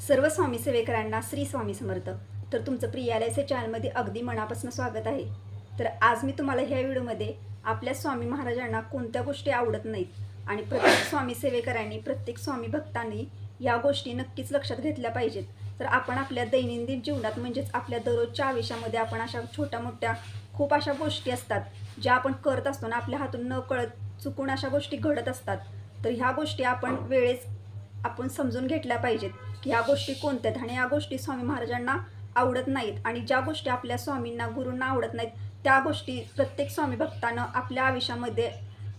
सर्व स्वामी सेवेकरांना श्री स्वामी समर्थ. तर तुमचं प्रियालयचे चॅनलमध्ये अगदी मनापासून स्वागत आहे. तर आज मी तुम्हाला ह्या व्हिडिओमध्ये आपल्या स्वामी महाराजांना कोणत्या गोष्टी आवडत नाहीत आणि प्रत्येक स्वामी सेवेकरांनी प्रत्येक स्वामी भक्तांनी या गोष्टी नक्कीच लक्षात घेतल्या पाहिजेत. तर आपण आपल्या दैनंदिन जीवनात म्हणजेच आपल्या दररोजच्या आयुष्यामध्ये आपण अशा छोट्या मोठ्या खूप अशा गोष्टी असतात ज्या आपण करत असतो ना आपल्या हातून न कळत चुकून अशा गोष्टी घडत असतात. तर ह्या गोष्टी आपण वेळेस आपण समजून घेतल्या पाहिजेत की ह्या गोष्टी कोणत्या आहेत आणि या गोष्टी स्वामी महाराजांना आवडत नाहीत आणि ज्या गोष्टी आपल्या स्वामींना गुरूंना आवडत नाहीत त्या गोष्टी प्रत्येक स्वामी भक्तानं आपल्या आयुष्यामध्ये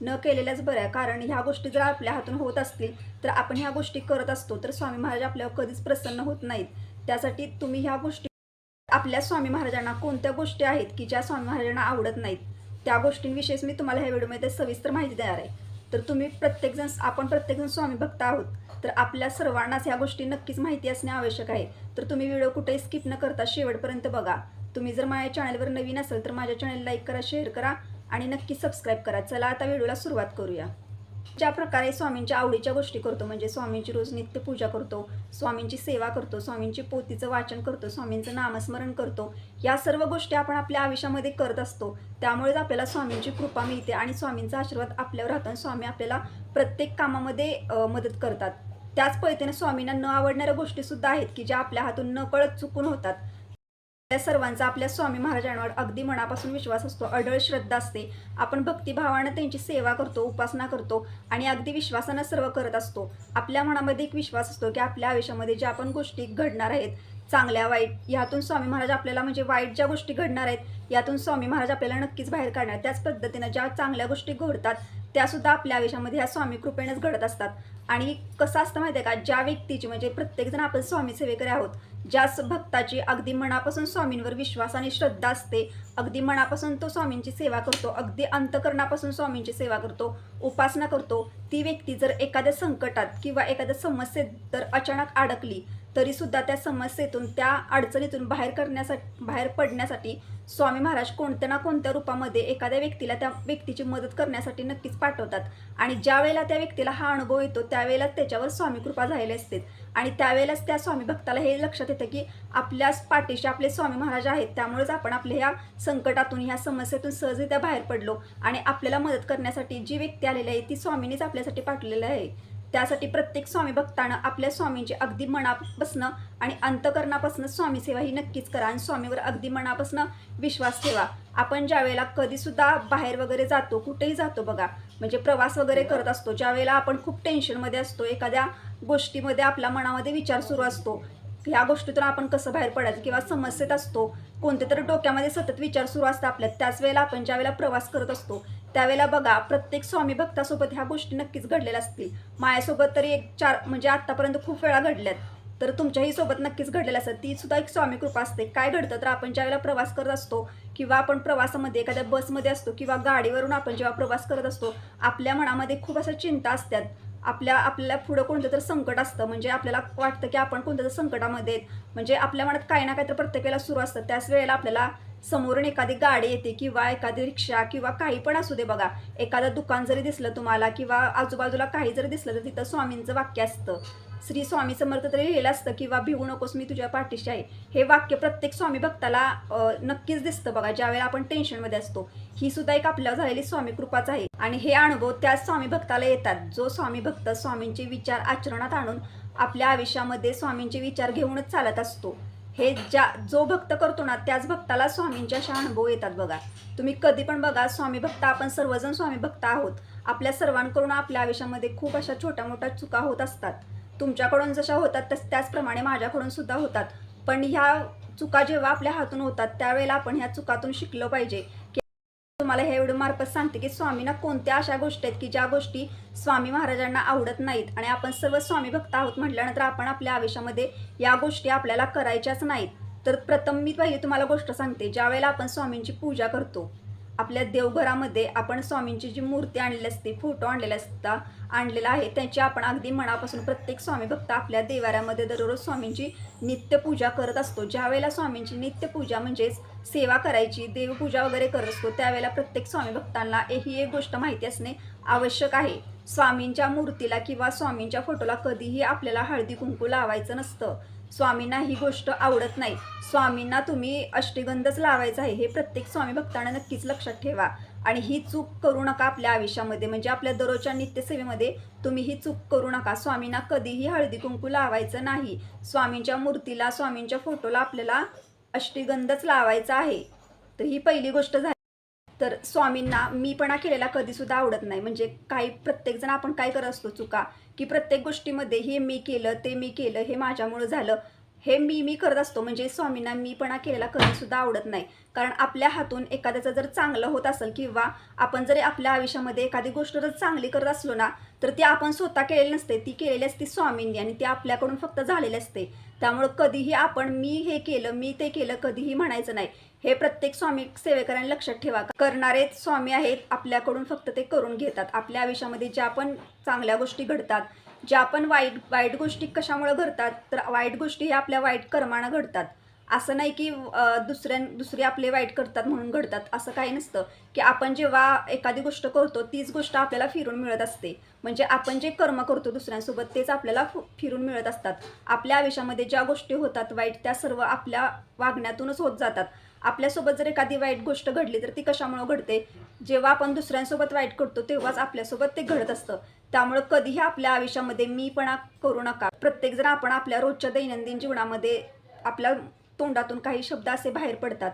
न केलेल्याच बऱ्या. कारण ह्या गोष्टी जर आपल्या हातून होत असतील तर आपण ह्या गोष्टी करत असतो तर स्वामी महाराज आपल्यावर कधीच प्रसन्न होत नाहीत. त्यासाठी तुम्ही ह्या गोष्टी आपल्या स्वामी महाराजांना कोणत्या गोष्टी आहेत की ज्या स्वामी महाराजांना आवडत नाहीत? त्या गोष्टींविषयीच मी तुम्हाला ह्या व्हिडिओमध्ये सविस्तर माहिती देणार आहे. तर तुम्ही प्रत्येकजण आपण प्रत्येकजण स्वामी भक्त आहोत. तर आपल्या सर्वांनाच ह्या गोष्टी नक्कीच माहिती असणे आवश्यक आहे. तर तुम्ही व्हिडिओ कुठेही स्किप न करता शेवटपर्यंत बघा. तुम्ही जर माझ्या चॅनलवर नवीन असेल तर माझ्या चॅनल लाईक करा शेअर करा आणि नक्की सबस्क्राईब करा. चला आता व्हिडिओला सुरुवात करूया. ज्या प्रकारे स्वामींच्या आवडीच्या गोष्टी करतो म्हणजे स्वामींची रोज नित्य पूजा करतो स्वामींची सेवा करतो स्वामींची पोतीचं वाचन करतो स्वामींचं नामस्मरण करतो या सर्व गोष्टी आपण आपल्या आयुष्यामध्ये करत असतो. त्यामुळेच आपल्याला स्वामींची कृपा मिळते आणि स्वामींचा आशीर्वाद आपल्यावर राहतो आणि स्वामी आपल्याला प्रत्येक कामामध्ये मदत करतात. त्याच पळतीने स्वामींना न आवडणाऱ्या गोष्टी सुद्धा आहेत की ज्या आपल्या हातून न कळत चुकून होतात. त्या सर्वांचा आपल्या स्वामी महाराजांवर अगदी मनापासून विश्वास असतो. अढळ श्रद्धा असते. आपण भक्तिभावानं त्यांची सेवा करतो उपासना करतो आणि अगदी विश्वासानं सर्व करत असतो. आपल्या मनामध्ये एक विश्वास असतो की आपल्या आयुष्यामध्ये ज्या पण गोष्टी घडणार आहेत चांगल्या वाईट यातून स्वामी महाराज आपल्याला म्हणजे वाईट ज्या गोष्टी घडणार आहेत यातून स्वामी महाराज आपल्याला नक्कीच बाहेर काढणार. त्याच पद्धतीनं ज्या चांगल्या गोष्टी घडतात त्यासुद्धा आपल्या आयुष्यामध्ये ह्या स्वामी कृपेनेच घडत असतात. आणि कसं असतं माहिती आहे का? ज्या व्यक्तीची म्हणजे प्रत्येकजण आपण स्वामी सेवेकरी आहोत ज्या स- भक्ताची अगदी मनापासून स्वामींवर विश्वास आणि श्रद्धा असते अगदी मनापासून तो स्वामींची सेवा करतो अगदी अंतकरणापासून स्वामींची सेवा करतो उपासना करतो ती व्यक्ती जर एखाद्या संकटात किंवा एखाद्या समस्येत जर अचानक अडकली तरीसुद्धा त्या समस्येतून त्या अडचणीतून बाहेर करण्यासाठी बाहेर पडण्यासाठी स्वामी महाराज कोणत्या ना कोणत्या रूपामध्ये एखाद्या व्यक्तीला त्या व्यक्तीची मदत करण्यासाठी नक्कीच पाठवतात. आणि ज्या वेळेला त्या व्यक्तीला हा अनुभव येतो त्यावेळेला त्याच्यावर स्वामी कृपा झालेली असते. आणि त्यावेळेलाच त्या स्वामी भक्ताला हे लक्षात येतं की आपल्याच पाठीशी आपले स्वामी महाराज आहेत त्यामुळेच आपण आपल्या ह्या संकटातून ह्या समस्येतून सहजरित्या बाहेर पडलो. आणि आपल्याला मदत करण्यासाठी जी व्यक्ती आलेली आहे ती स्वामीनीच आपल्यासाठी पाठवलेली आहे. त्यासाठी प्रत्येक स्वामी भक्तानं आपल्या स्वामींची अगदी मनापासनं आणि अंतकरणापासून स्वामी सेवा ही नक्कीच करा. आणि स्वामीवर अगदी मनापासनं विश्वास ठेवा. आपण ज्या वेळेला कधीसुद्धा बाहेर वगैरे जातो कुठेही जातो बघा म्हणजे प्रवास वगैरे करत असतो ज्या वेळेला आपण खूप टेन्शनमध्ये असतो एखाद्या गोष्टीमध्ये आपल्या मनामध्ये विचार सुरू असतो ह्या गोष्टीतून आपण कसं बाहेर पडायचं किंवा समस्येत असतो कोणते तरी डोक्यामध्ये सतत विचार सुरू असतात आपल्या त्याच वेळेला आपण ज्या वेळेला प्रवास करत असतो त्यावेळेला बघा प्रत्येक स्वामी भक्तासोबत ह्या गोष्टी नक्कीच घडलेल्या असतील. माझ्यासोबत तरी एक चार म्हणजे आत्तापर्यंत खूप वेळा घडल्यात. तर तुमच्याही सोबत नक्कीच घडलेलं असतं ती सुद्धा एक स्वामी कृपा असते. काय घडतं तर आपण ज्यावेळेला प्रवास करत असतो किंवा आपण प्रवासामध्ये एखाद्या बसमध्ये असतो किंवा गाडीवरून आपण जेव्हा प्रवास करत असतो आपल्या मनामध्ये खूप अशा चिंता असतात. आपल्या आपल्याला पुढं कोणतं तर संकट असतं. म्हणजे आपल्याला वाटतं की आपण कोणत्या तर संकटामध्ये आहेत. म्हणजे आपल्या मनात काही ना काही तर प्रत्येकाला सुरू असतं. त्याच वेळेला आपल्याला समोरून एखादी गाडी येते किंवा एखादी रिक्षा किंवा काही पण असू दे बघा. एखादं दुकान जरी दिसलं तुम्हाला किंवा आजूबाजूला काही जरी दिसलं तर तिथं स्वामींचं वाक्य असतं. श्री स्वामी समर्थ तरी लिहिलं असतं किंवा भिवू नकोस मी तुझ्या पाठीशी आहे. हे वाक्य प्रत्येक स्वामी भक्ताला नक्कीच दिसतं बघा ज्यावेळेला आपण टेन्शनमध्ये असतो. ही सुद्धा एक आपल्यावर झालेली स्वामी कृपाच आहे. आणि हे अनुभव त्याच स्वामी भक्ताला येतात. जो स्वामी भक्त स्वामींचे विचार आचरणात आणून आपल्या आयुष्यामध्ये स्वामींचे विचार घेऊनच चालत असतो. हे ज्या जो भक्त करतो ना त्याच भक्ताला स्वामींच्या अशा अनुभव येतात बघा. तुम्ही कधी पण बघा स्वामी भक्त आपण सर्वजण स्वामी भक्त आहोत. आपल्या सर्वांकडून आपल्या आयुष्यामध्ये खूप अशा छोट्या मोठ्या चुका होत असतात. तुमच्याकडून जशा होतात तस त्याचप्रमाणे माझ्याकडून सुद्धा होतात. पण ह्या चुका जेव्हा आपल्या हातून होतात त्यावेळेला आपण ह्या चुकातून शिकलं पाहिजे की तुम्हाला हे व्हिडिओ मार्फत सांगते की स्वामींना कोणत्या अशा गोष्टी आहेत की ज्या गोष्टी स्वामी महाराजांना आवडत नाहीत? आणि आपण सर्व स्वामी भक्त आहोत म्हटल्यानंतर आपण आपल्या आयुष्यामध्ये या गोष्टी आपल्याला करायच्याच नाहीत. तर प्रथम मी पहिली तुम्हाला गोष्ट सांगते. ज्या वेळेला आपण स्वामींची पूजा करतो आपल्या देवघरामध्ये आपण स्वामींची जी मूर्ती आणलेली असते फोटो आणलेला असता आणलेला आहे त्यांची आपण अगदी मनापासून प्रत्येक स्वामी भक्त आपल्या देवाऱ्यामध्ये दररोज स्वामींची नित्यपूजा करत असतो. ज्यावेळेला स्वामींची नित्यपूजा म्हणजेच सेवा करायची देवपूजा वगैरे करत असतो त्यावेळेला प्रत्येक स्वामी भक्तांना ही एक गोष्ट माहिती असणे आवश्यक आहे. स्वामींच्या मूर्तीला किंवा स्वामींच्या फोटोला कधीही आपल्याला हळदी कुंकू लावायचं नसतं. स्वामींना ही गोष्ट आवडत नाही. स्वामींना तुम्ही अष्टगंधच लावायचं आहे हे प्रत्येक स्वामी भक्तांना नक्कीच लक्षात ठेवा. आणि ही चूक करू नका आपल्या आयुष्यामध्ये म्हणजे आपल्या दररोजच्या नित्यसेवेमध्ये तुम्ही ही चूक करू नका. स्वामींना कधीही हळदी कुंकू लावायचं नाही. स्वामींच्या मूर्तीला स्वामींच्या फोटोला आपल्याला अष्टगंधच लावायचा आहे. तर ही पहिली गोष्ट झाली. तर स्वामींना मीपणा केलेला कधीसुद्धा आवडत नाही. म्हणजे काही प्रत्येकजण आपण काय करत असतो चुका की प्रत्येक गोष्टीमध्ये हे मी केलं ते मी केलं हे माझ्यामुळं झालं हे मी मी करत असतो. म्हणजे स्वामींना मीपणा केलेला कधीसुद्धा आवडत नाही. कारण आपल्या हातून एखाद्याचं जर चांगलं होत असेल किंवा आपण जरी आपल्या आयुष्यामध्ये एखादी गोष्ट जर चांगली करत असलो ना तर ती आपण स्वतः केलेली नसते. ती केलेली असते स्वामींनी आणि ती आपल्याकडून फक्त झालेली असते. त्यामुळं कधीही आपण मी हे केलं मी ते केलं कधीही म्हणायचं नाही. हे प्रत्येक स्वामी सेवेकरांनी लक्षात ठेवा. करणारे स्वामी आहेत आपल्याकडून फक्त ते करून घेतात. आपल्या आयुष्यामध्ये ज्या पण चांगल्या गोष्टी घडतात ज्या पण वाईट वाईट गोष्टी कशामुळे घडतात तर वाईट गोष्टी ह्या आपल्या वाईट कर्मानं घडतात. असं नाही की दुसऱ्या दुसरे आपले वाईट करतात म्हणून घडतात. असं काही नसतं. की आपण जेव्हा एखादी गोष्ट करतो तीच गोष्ट आपल्याला फिरून मिळत असते. म्हणजे आपण जे कर्म करतो दुसऱ्यांसोबत तेच आपल्याला फिरून मिळत असतात. आपल्या आयुष्यामध्ये ज्या गोष्टी होतात वाईट त्या सर्व आपल्या वागण्यातूनच होत जातात. आपल्यासोबत जर एखादी वाईट गोष्ट घडली तर ती कशामुळं घडते? जेव्हा आपण दुसऱ्यांसोबत वाईट करतो तेव्हाच आपल्यासोबत ते घडत असतं. त्यामुळं कधीही आपल्या आयुष्यामध्ये मीपणा करू नका. प्रत्येकजण आपण आपल्या रोजच्या दैनंदिन जीवनामध्ये आपल्या तोंडातून काही शब्द असे बाहेर पडतात.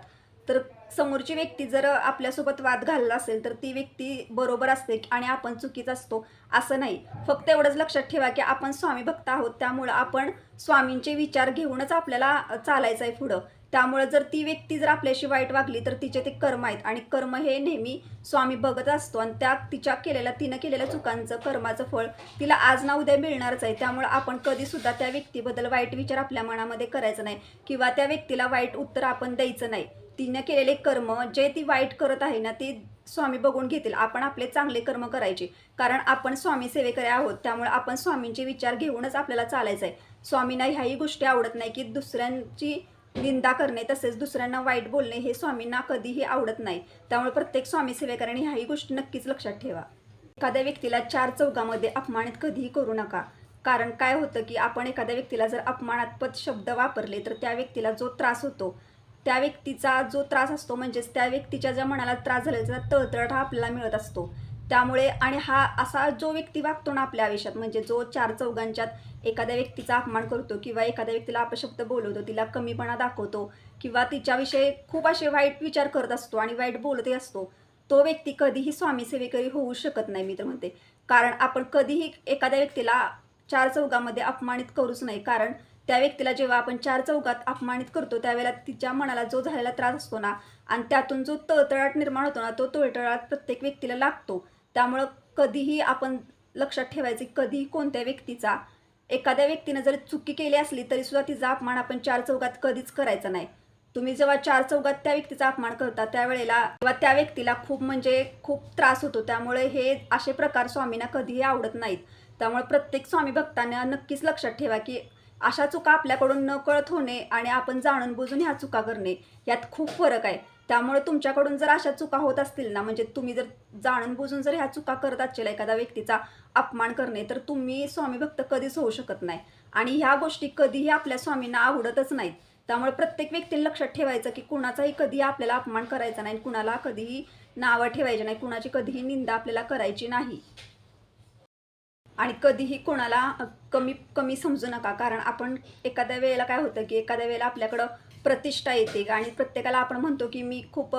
तर समोरची व्यक्ती जर आपल्यासोबत वाद घालला असेल तर ती व्यक्ती बरोबर असते आणि आपण चुकीच असतो असं नाही. फक्त एवढंच लक्षात ठेवा की आपण स्वामी भक्त आहोत त्यामुळं आपण स्वामींचे विचार घेऊनच आपल्याला चालायचं आहे पुढं. त्यामुळं जर ती व्यक्ती जर आपल्याशी वाईट वागली तर तिचे ते कर्म आहेत. आणि कर्म हे नेहमी स्वामी बघत असतो आणि त्या तिच्या केलेल्या तिनं केलेल्या चुकांचं कर्माचं फळ तिला आज ना उद्या मिळणारच आहे. त्यामुळं आपण कधीसुद्धा त्या व्यक्तीबद्दल वाईट विचार आपल्या मनामध्ये करायचं नाही. किंवा त्या व्यक्तीला वाईट उत्तर आपण द्यायचं नाही. तिनं केलेले कर्म जे ती वाईट करत आहे ना ते स्वामी बघून घेतील. आपण आपले चांगले कर्म करायचे. कारण आपण स्वामी सेवेकरी आहोत. त्यामुळे आपण स्वामींचे विचार घेऊनच आपल्याला चालायचं आहे. स्वामींना ह्याही गोष्टी आवडत नाही की दुसऱ्यांची निंदा करणे तसेच दुसऱ्यांना वाईट बोलणे हे स्वामींना कधीही आवडत नाही. त्यामुळे प्रत्येक स्वामी सेवेकरांनी ह्याही गोष्टी नक्कीच लक्षात ठेवा. एखाद्या व्यक्तीला चार चौकामध्ये अपमानित कधीही करू नका. कारण काय होतं की आपण एखाद्या व्यक्तीला जर अपमानास्पद शब्द वापरले तर त्या व्यक्तीला जो त्रास होतो त्या व्यक्तीचा जो त्रास असतो म्हणजेच त्या व्यक्तीच्या ज्या मनाला त्रास झालेला त्याचा हा आपल्याला मिळत असतो. त्यामुळे आणि हा असा जो व्यक्ती वागतो ना आपल्या आयुष्यात म्हणजे जो चार चौघांच्यात एखाद्या व्यक्तीचा अपमान करतो किंवा एखाद्या व्यक्तीला अपशब्द बोलवतो तिला कमीपणा दाखवतो किंवा तिच्याविषयी खूप असे वाईट विचार करत असतो आणि वाईट बोलतही असतो तो व्यक्ती कधीही स्वामीसेवेकरी होऊ शकत नाही मी तर म्हणते. कारण आपण कधीही एखाद्या व्यक्तीला चार चौघामध्ये अपमानित करूच नाही. कारण त्या व्यक्तीला जेव्हा आपण चार चौघात अपमानित करतो त्यावेळेला तिच्या मनाला जो झालेला त्रास असतो ना आणि त्यातून जो तळतळाट निर्माण होतो ना तो तळतळाट प्रत्येक व्यक्तीला लागतो. त्यामुळं कधीही आपण लक्षात ठेवायचे कधीही कोणत्या व्यक्तीचा एखाद्या व्यक्तीनं जर चुकी केली असली तरी सुद्धा तिचा अपमान आपण चार चौघात कधीच करायचा नाही. तुम्ही जेव्हा चार चौघात त्या व्यक्तीचा अपमान करता त्यावेळेला किंवा त्या व्यक्तीला खूप म्हणजे खूप त्रास होतो. त्यामुळे हे असे प्रकार स्वामींना कधीही आवडत नाहीत. त्यामुळे प्रत्येक स्वामी भक्तांना नक्कीच लक्षात ठेवा की अशा चुका आपल्याकडून न कळत होणे आणि आपण जाणून बुजून ह्या चुका करणे यात खूप फरक आहे. त्यामुळे तुमच्याकडून जर अशा चुका होत असतील ना म्हणजे तुम्ही जर जाणून बुजून जर ह्या चुका करत असेल एखाद्या व्यक्तीचा अपमान करणे तर तुम्ही स्वामी भक्त कधीच होऊ शकत नाही. आणि ह्या गोष्टी कधीही आपल्या स्वामींना आवडतच नाहीत. त्यामुळे प्रत्येक व्यक्तीने लक्षात ठेवायचं की कुणाचाही कधीही आपल्याला अपमान करायचा नाही कुणाला कधीही नावं ठेवायची नाही कुणाची कधीही निंदा आपल्याला करायची नाही. आणि कधीही कोणाला कमी कमी समजू नका. कारण आपण एखाद्या वेळेला काय होतं की एखाद्या वेळेला आपल्याकडं प्रतिष्ठा येते. आणि प्रत्येकाला आपण म्हणतो की मी खूप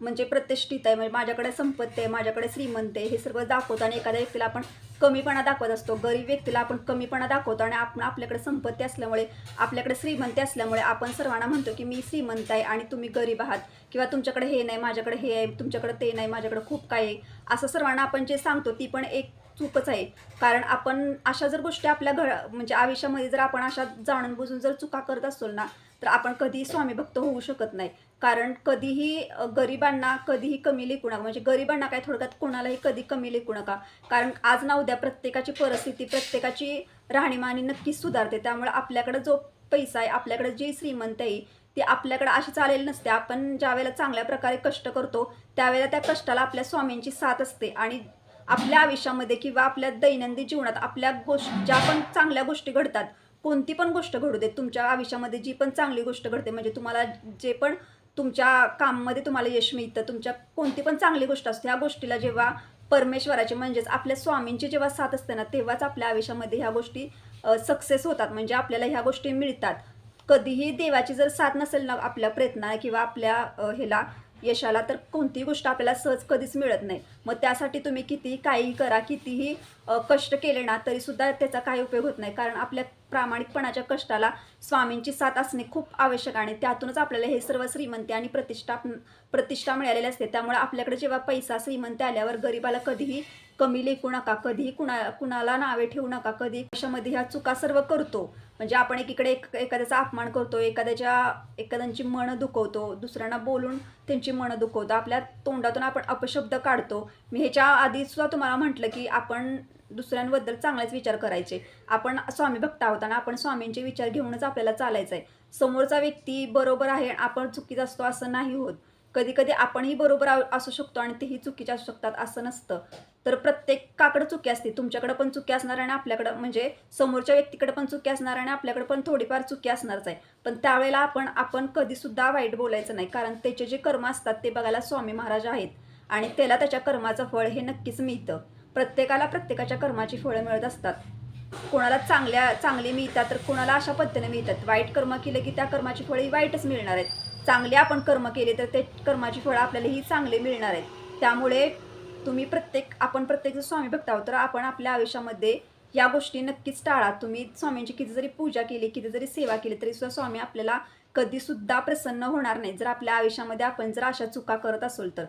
म्हणजे प्रतिष्ठित आहे. म्हणजे माझ्याकडे संपत्ती आहे माझ्याकडे श्रीमंत आहे. हे सर्व दाखवतो आणि एखाद्या व्यक्तीला आपण कमीपणा दाखवत असतो. गरीब व्यक्तीला आपण कमीपणा दाखवतो आणि आपण आपल्याकडे संपत्ती असल्यामुळे आपल्याकडे श्रीमंती असल्यामुळे आपण सर्वांना म्हणतो की मी श्रीमंत आहे आणि तुम्ही गरीब आहात. किंवा तुमच्याकडे हे नाही माझ्याकडे हे आहे तुमच्याकडे ते नाही माझ्याकडे खूप काय आहे. असं सर्वांना आपण जे सांगतो ती पण एक चूकच आहे. कारण आपण अशा जर गोष्टी आपल्या घर म्हणजे आयुष्यामध्ये जर आपण अशा जाणून बुजून जर चुका करत असतो ना तर आपण कधीही स्वामी भक्त होऊ शकत नाही. कारण कधीही गरिबांना कधीही कमी लेखू नका. म्हणजे गरिबांना काय थोडक्यात कोणालाही कधी कमी लेखू नका. कारण आज ना उद्या प्रत्येकाची परिस्थिती प्रत्येकाची राहणीमानी नक्कीच सुधारते. त्यामुळे आपल्याकडे जो पैसा आहे आपल्याकडे जी श्रीमंत आहे ती आपल्याकडे अशी चालेल नसते. आपण ज्यावेळेला चांगल्या प्रकारे कष्ट करतो त्यावेळेला त्या कष्टाला आपल्या स्वामींची साथ असते. आणि आपल्या आयुष्यामध्ये किंवा आपल्या दैनंदिन जीवनात आपल्या गोष्ट ज्या पण चांगल्या गोष्टी घडतात कोणती पण गोष्ट घडू दे तुमच्या आयुष्यामध्ये जी पण चांगली गोष्ट घडते म्हणजे तुम्हाला जे पण तुमच्या कामामध्ये तुम्हाला यश मिळतं तुमच्या कोणती पण चांगली गोष्ट असते ह्या गोष्टीला जेव्हा परमेश्वराचे म्हणजेच आपल्या स्वामींची जेव्हा साथ असते ना तेव्हाच आपल्या आयुष्यामध्ये ह्या गोष्टी सक्सेस होतात. म्हणजे आपल्याला ह्या गोष्टी मिळतात. कधीही देवाची जर साथ नसेल ना आपल्या प्रयत्ना किंवा आपल्या ह्याला यशाला तर कोणतीही गोष्ट आपल्याला सहज कधीच मिळत नाही. मग त्यासाठी तुम्ही कितीही काहीही करा कितीही कष्ट केले ना तरीसुद्धा त्याचा काही उपयोग होत नाही. कारण आपल्या प्रामाणिकपणाच्या कष्टाला स्वामींची साथ असणे खूप आवश्यक आहे आणि त्यातूनच आपल्याला हे सर्व श्रीमंती आणि प्रतिष्ठा प्रतिष्ठा मिळालेली असते. त्यामुळे आपल्याकडे जेव्हा पैसा श्रीमंत आल्यावर गरिबाला कधीही कमी लेखू नका कधी कुणा कुणाला नावे ठेवू नका कधी. कशामध्ये ह्या चुका सर्व करतो. म्हणजे आपण एकीकडे एक एखाद्याचा अपमान करतो एखाद्याच्या एखाद्यांची मनं दुखवतो दुसऱ्यांना बोलून त्यांची मनं दुखवतो. आपल्या तोंडातून आपण अपशब्द काढतो. मी ह्याच्या आधी सुद्धा तुम्हाला म्हटलं की आपण दुसऱ्यांबद्दल चांगलाच विचार करायचे. आपण स्वामी भक्त आहोत आणि आपण स्वामींचे विचार घेऊनच आपल्याला चालायचं आहे समोरचा व्यक्ती बरोबर आहे आपण चुकीत असतो असं नाही होत. कधी कधी आपणही बरोबर असू शकतो आणि तेही चुकीचे असू शकतात असं नसतं. तर प्रत्येकाकडे चुकी असते. तुमच्याकडे पण चुकी असणार आणि आपल्याकडं म्हणजे समोरच्या व्यक्तीकडे पण चुकी असणार आणि आपल्याकडे पण थोडीफार चुकी असणारच आहे. पण त्यावेळेला आपण आपण कधीसुद्धा वाईट बोलायचं नाही. कारण त्याचे जे कर्म असतात ते बघायला स्वामी महाराज आहेत. आणि त्याला त्याच्या कर्माचं फळ हे नक्कीच मिळतं. प्रत्येकाला प्रत्येकाच्या कर्माची फळं मिळत असतात. कोणाला चांगल्या चांगली मिळतात तर कोणाला अशा पद्धतीने मिळतात. वाईट कर्म केलं की त्या कर्माची फळी वाईटच मिळणार आहेत. चांगले आपण कर्म केले तर ते कर्माची फळं आपल्याला ही मिळणार आहेत. त्यामुळे तुम्ही प्रत्येक आपण प्रत्येक स्वामी भक्त आहोत तर आपण आपल्या आयुष्यामध्ये या गोष्टी नक्कीच टाळा. तुम्ही स्वामींची किती जरी पूजा केली किती जरी सेवा केली तरी सुद्धा स्वामी आपल्याला कधीसुद्धा प्रसन्न होणार नाही जर आपल्या आयुष्यामध्ये आपण जर अशा चुका करत असेल तर.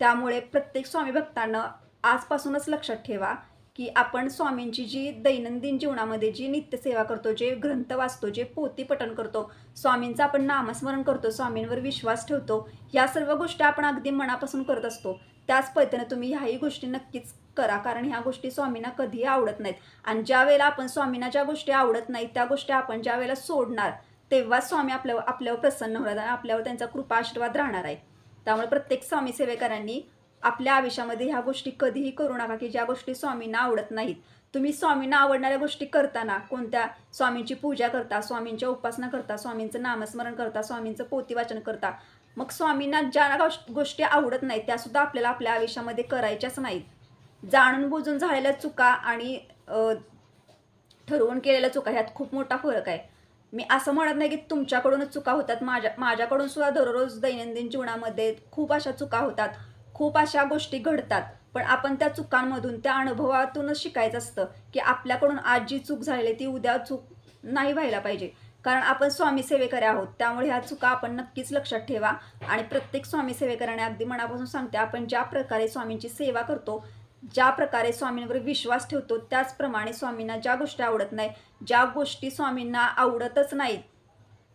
त्यामुळे प्रत्येक स्वामी भक्तांना आजपासूनच लक्षात ठेवा की आपण स्वामींची जी दैनंदिन जीवनामध्ये जी नित्यसेवा करतो जे ग्रंथ वाचतो जे पोती पठण करतो स्वामींचं आपण नामस्मरण करतो स्वामींवर विश्वास ठेवतो या सर्व गोष्टी आपण अगदी मनापासून करत असतो. त्याच पद्धतीने तुम्ही ह्याही गोष्टी नक्कीच करा कारण ह्या गोष्टी स्वामींना कधीही आवडत नाहीत. आणि ज्या वेळेला आपण स्वामींना ज्या गोष्टी आवडत नाहीत त्या गोष्टी आपण ज्या वेळेला सोडणार तेव्हा स्वामी आपल्यावर आपल्यावर प्रसन्न होणार आणि आपल्यावर त्यांचा कृपा आशीर्वाद राहणार आहे. त्यामुळे प्रत्येक स्वामी सेवेकरांनी आपल्या आयुष्यामध्ये ह्या गोष्टी कधीही करू नका की ज्या गोष्टी स्वामींना आवडत नाहीत. तुम्ही स्वामींना आवडणाऱ्या गोष्टी करताना कोणत्या स्वामींची पूजा करता स्वामींच्या उपासना करता स्वामींचं नामस्मरण करता स्वामींचं पोतीवाचन करता मग स्वामींना ज्या गोष्टी आवडत नाहीत त्यासुद्धा आपल्याला आपल्या आयुष्यामध्ये करायच्याच नाहीत. जाणून बुजून झालेल्या चुका आणि ठरवून केलेल्या चुका ह्यात खूप मोठा फरक आहे. मी असं म्हणत नाही की तुमच्याकडूनच चुका होतात माझ्या माझ्याकडून सुद्धा दररोज दैनंदिन जीवनामध्ये खूप अशा चुका होतात. खूप अशा गोष्टी घडतात पण आपण त्या चुकांमधून त्या अनुभवातूनच शिकायचं असतं की आपल्याकडून आज जी चूक झालेली आहे ती उद्या चूक नाही व्हायला पाहिजे. कारण आपण स्वामी सेवेकरे आहोत त्यामुळे ह्या चुका आपण नक्कीच लक्षात ठेवा आणि प्रत्येक स्वामी सेवेकराने अगदी मनापासून सांगते आपण ज्या प्रकारे स्वामींची सेवा करतो ज्या प्रकारे स्वामींवर विश्वास ठेवतो त्याचप्रमाणे स्वामींना ज्या गोष्टी आवडत नाही ज्या गोष्टी स्वामींना आवडतच नाहीत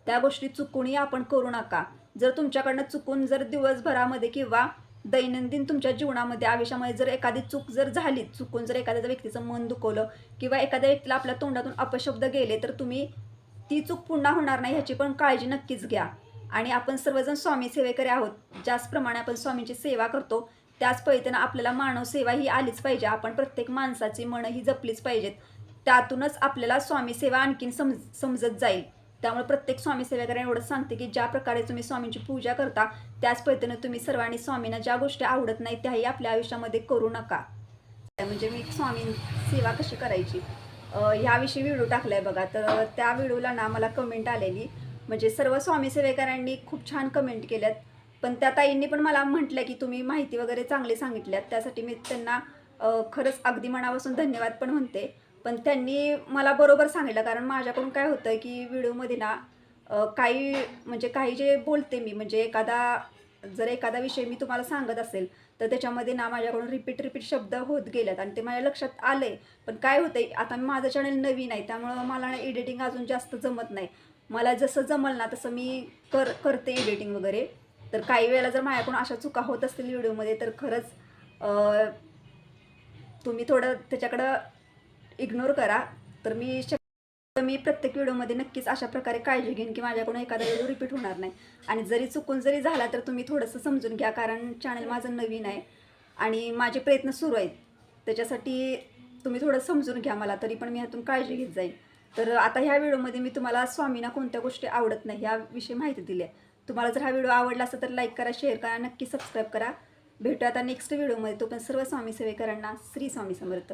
त्या गोष्टी चुकूनही आपण करू नका. जर तुमच्याकडनं चुकून जर दिवसभरामध्ये किंवा दैनंदिन तुमच्या जीवनामध्ये आयुष्यामध्ये जर एखादी चूक जर झाली चुकून जर एखाद्या व्यक्तीचं मन दुखवलं किंवा एखाद्या व्यक्तीला आपल्या तोंडातून अपशब्द गेले तर तुम्ही ती चूक पुन्हा होणार नाही ह्याची पण काळजी नक्कीच घ्या. आणि आपण सर्वजण स्वामी सेवेकरी आहोत. ज्याचप्रमाणे आपण स्वामींची सेवा करतो त्याच पद्धतीनं आपल्याला मानव सेवा ही आलीच पाहिजे. आपण प्रत्येक माणसाची मनं ही जपलीच पाहिजेत. त्यातूनच आपल्याला स्वामी सेवा आणखीन समज समजत जाईल. त्यामुळे प्रत्येक स्वामी सेवेकरांना एवढंच सांगते की ज्या प्रकारे तुम्ही स्वामींची पूजा करता त्याच पद्धतीनं तुम्ही सर्वांनी स्वामींना ज्या गोष्टी आवडत नाहीत त्याही आपल्या आयुष्यामध्ये करू नका. म्हणजे मी स्वामी सेवा कशी करायची? ह्याविषयी व्हिडिओ टाकलाय बघा. तर त्या व्हिडिओला ना मला कमेंट आलेली. म्हणजे सर्व स्वामी सेवेकरांनी खूप छान कमेंट केल्यात. पण त्या ताईंनी पण मला म्हटलं की तुम्ही माहिती वगैरे चांगली सांगितल्यात. त्यासाठी मी त्यांना खरंच अगदी मनापासून धन्यवाद पण म्हणते. पण त्यांनी मला बरोबर सांगितलं. कारण माझ्याकडून काय होतं की व्हिडिओमध्ये ना काही म्हणजे काही जे बोलते मी म्हणजे एखादा जर एखादा विषय मी तुम्हाला सांगत असेल तर त्याच्यामध्ये ना माझ्याकडून रिपीट रिपीट शब्द होत गेल्यात आणि ते माझ्या लक्षात आले पण काय होतंय आता मी माझं चॅनल नवीन आहे त्यामुळं मला ना एडिटिंग अजून जास्त जमत नाही. मला जसं जमल ना तसं मी कर करते एडिटिंग वगैरे. तर काही वेळेला जर माझ्याकडून अशा चुका होत असतील व्हिडिओमध्ये तर खरंच तुम्ही थोडं त्याच्याकडं इग्नोर करा तर मी शक मी प्रत्येक व्हिडिओमध्ये नक्कीच अशा प्रकारे काळजी घेईन की माझ्याकडून एखादा व्हिडिओ रिपीट होणार नाही. आणि जरी चुकून जरी झाला तर तुम्ही थोडंसं समजून घ्या कारण चॅनल माझं नवीन आहे आणि माझे प्रयत्न सुरू आहेत. त्याच्यासाठी तुम्ही थोडं समजून घ्या मला तरी पण मी ह्यातून काळजी घेत जाईल तर आता ह्या व्हिडिओमध्ये मी तुम्हाला स्वामींना कोणत्या गोष्टी आवडत नाही याविषयी माहिती दिली आहे. तुम्हाला जर हा व्हिडिओ आवडला असेल तर लाईक करा शेअर करा नक्की सबस्क्राईब करा. भेटू आता नेक्स्ट व्हिडिओमध्ये. तो पण सर्व स्वामी सेवेकरांना श्री स्वामी समर्थ.